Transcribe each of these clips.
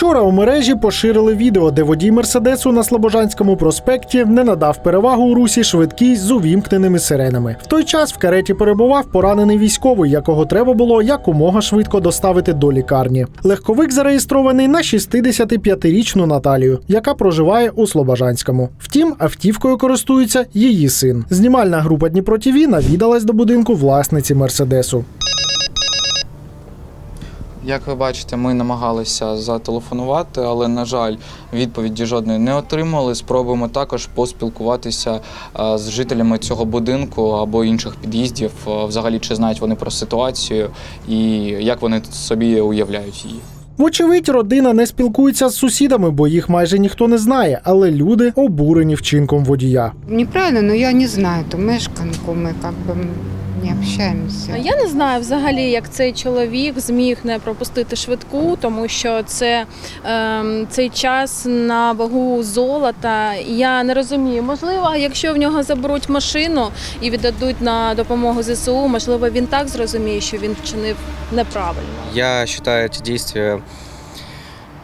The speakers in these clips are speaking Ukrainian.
Вчора у мережі поширили відео, де водій мерседесу на Слобожанському проспекті не надав перевагу у русі швидкій з увімкненими сиренами. В той час в кареті перебував поранений військовий, якого треба було якомога швидко доставити до лікарні. Легковик зареєстрований на 65-річну Наталію, яка проживає у Слобожанському. Втім, автівкою користується її син. Знімальна група Дніпро ТІВІ навідалась до будинку власниці мерседесу. Як ви бачите, ми намагалися зателефонувати, але, на жаль, відповіді жодної не отримали. Спробуємо також поспілкуватися е, з жителями цього будинку або інших під'їздів, е, взагалі чи знають вони про ситуацію і як вони собі уявляють її. Вочевидь, родина не спілкується з сусідами, бо їх майже ніхто не знає, але люди обурені вчинком водія. Неправильно, но я не знаю эту мешканку, мы как бы не общаемся. Я не знаю взагалі, як цей чоловік зміг не пропустити швидку, тому що це ем, цей час на вагу золота. Я не розумію. Можливо, якщо в нього заберуть машину і віддадуть на допомогу ЗСУ, можливо, він так зрозуміє, що він вчинив неправильно. Я считаю эти действия,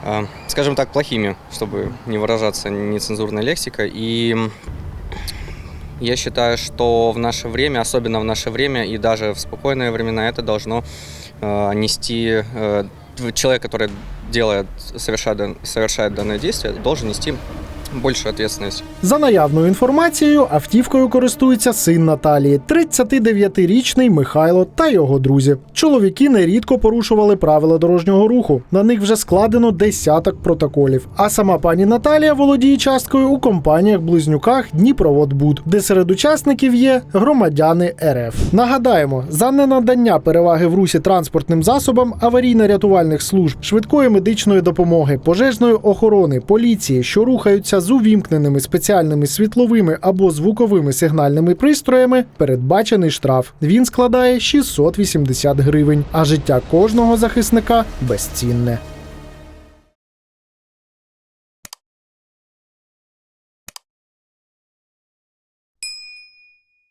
э, скажем так, плохими, чтобы не выражаться нецензурной лексикой. И я считаю, что в наше время, особенно в наше время и даже в спокойные времена, это должно э, нести э, человек, который делает, совершает, дан- совершает данное действие, должен нести большую ответственность. За наявною інформацією, автівкою користується син Наталії, 39-річний Михайло та його друзі. Чоловіки нерідко порушували правила дорожнього руху. На них вже складено десяток протоколів. А сама пані Наталія володіє часткою у компаніях близнюках Дніпроводбуд, де серед учасників є громадяни РФ. Нагадаємо, за ненадання переваги в русі транспортним засобам аварійно-рятувальних служб, швидкої медичної допомоги, пожежної охорони, поліції, що рухаються з увімкненими спеціальними світловими або звуковими сигнальними пристроями, передбачений штраф. Він складає 680 гривень, а життя кожного захисника безцінне.